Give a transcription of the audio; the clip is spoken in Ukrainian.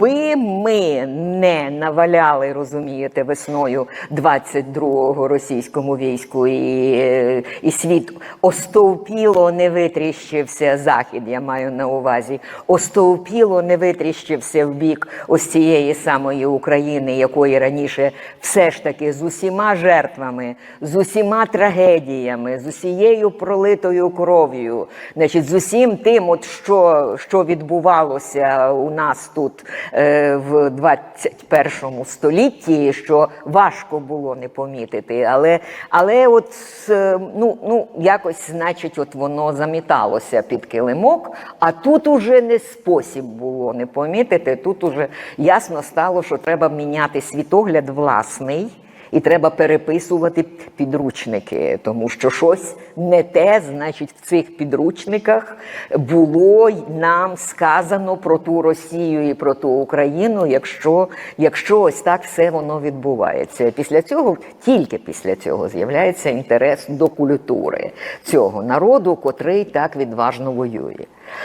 якби ми не наваляли, розумієте, весною 22-го російському війську і, і світ остовпіло не витріщився захід, я маю на увазі, остовпіло не витріщився в бік ось цієї самої України, якої раніше все ж таки з усіма жертвами, з усіма трагедіями, з усією пролитою кров'ю, значить, з усім тим, от що, що відбувалося у нас тут в 21 столітті, що важко було не помітити, але, але от е, ну, ну, якось, значить, от воно заміталося під килимок, а тут уже не спосіб було не помітити. Тут уже ясно стало, що треба міняти світогляд власний. І треба переписувати підручники, тому що щось не те, значить, в цих підручниках було нам сказано про ту Росію і про ту Україну, якщо, якщо ось так все воно відбувається. Після цього, тільки після цього, з'являється інтерес до культури цього народу, котрий так відважно воює.